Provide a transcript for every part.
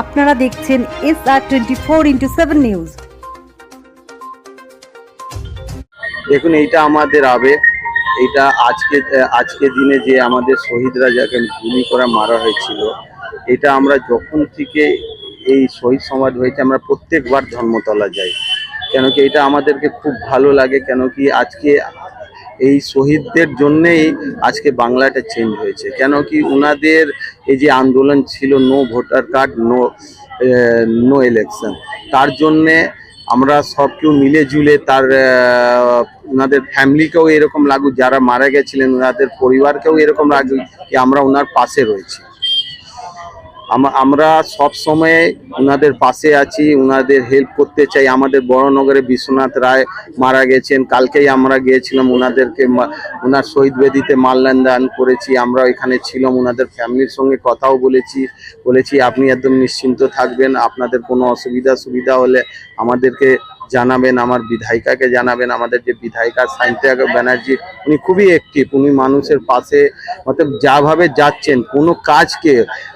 আপনারা দেখছেন S R twenty four into seven news দেখুন, এইটা আমাদের আবেগ। এটা আজকে আজকে দিনে যে আমাদের শহীদরা যাকে গুলি করে মারা হয়েছিল, এটা আমরা যখন থেকে এই শহীদ সমাজ হয়েছে, আমরা প্রত্যেকবার ধর্মতলা যাই। কেন কি এটা আমাদেরকে খুব ভালো লাগে, কেন কি আজকে এই শহীদদের জন্যেই আজকে বাংলাটা চেঞ্জ হয়েছে। কেন কি ওনাদের এই যে আন্দোলন ছিল no voter card no no election তার জন্যে আমরা সব কেউ মিলে জুলে তার ওনাদের ফ্যামিলিকেও এরকম লাগু যারা মারা গেছিলেন ওনাদের পরিবারকেও এরকম লাগুক, যে আমরা ওনার পাশে রয়েছি। আমরা সব সময় ওনাদের পাশে আছি ওনাদের হেল্প করতে চাই। আমাদের বড়নগরে বিশ্বনাথ রায় মারা গেছেন, কালকেই আমরা গিয়েছিলাম ওনাদেরকে ওনার শহীদ বেদিতে মাল্যান দান করেছি। আমরা এখানে ছিলাম ওনাদের ফ্যামিলির সঙ্গে কথাও বলেছি বলেছি, আপনি একদম নিশ্চিন্ত থাকবেন, আপনাদের কোনো অসুবিধা সুবিধা হলে আমাদেরকে জানাবেন, আমার বিধায়িকাকে জানাবেন, আমাদের যে বিধায়িকা সাইন্তিয়া ব্যানার্জি, উনি খুবই অ্যাক্টিভ উনি মানুষের পাশে মতলব যাভাবে যাচ্ছেন, কোনো কাজকে,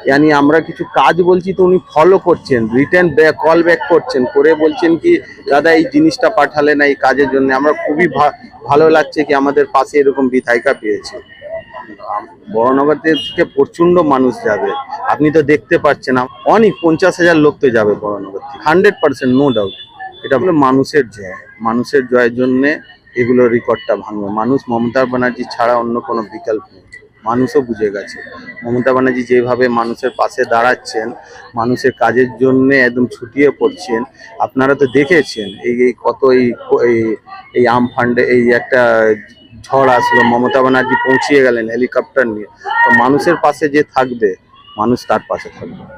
ইয়ানি আমরা কিছু কাজ বলছি তো উনি ফলো করছেন রিটার্ন ব্যাক কল ব্যাক করছেন, করে বলছেন কি, দাদা, এই জিনিসটা পাঠালেন এই কাজের জন্য। আমরা খুবই ভালো লাগছে কি আমাদের পাশে এরকম বিধায়িকা পেয়েছে। বড়নগর থেকে প্রচণ্ড মানুষ যাবে, আপনি তো দেখতে পাচ্ছেন, অনেক পঞ্চাশ হাজার লোক তো যাবে বড়নগর থেকে। হান্ড্রেড পার্সেন্ট নো ডাউট এটা হলো মানুষের জয়। মানুষের জয়ের জন্যে এগুলো রেকর্ডটা ভাঙবে মানুষ মমতা ব্যানার্জি ছাড়া অন্য কোনো বিকল্প নেই। মানুষও বুঝে গেছে। মমতা ব্যানার্জি যেভাবে মানুষের পাশে দাঁড়াচ্ছেন, মানুষের কাজের জন্য একদম ছুটিয়ে পড়ছেন, আপনারা তো দেখেছেন এই এই কত এই, এই- এই আমফান্ডে এই একটা ঝড় আসলো, মমতা ব্যানার্জি পৌঁছিয়ে গেলেন হেলিকপ্টার নিয়ে। তো মানুষের পাশে যে থাকবে, মানুষ তার পাশে থাকবে।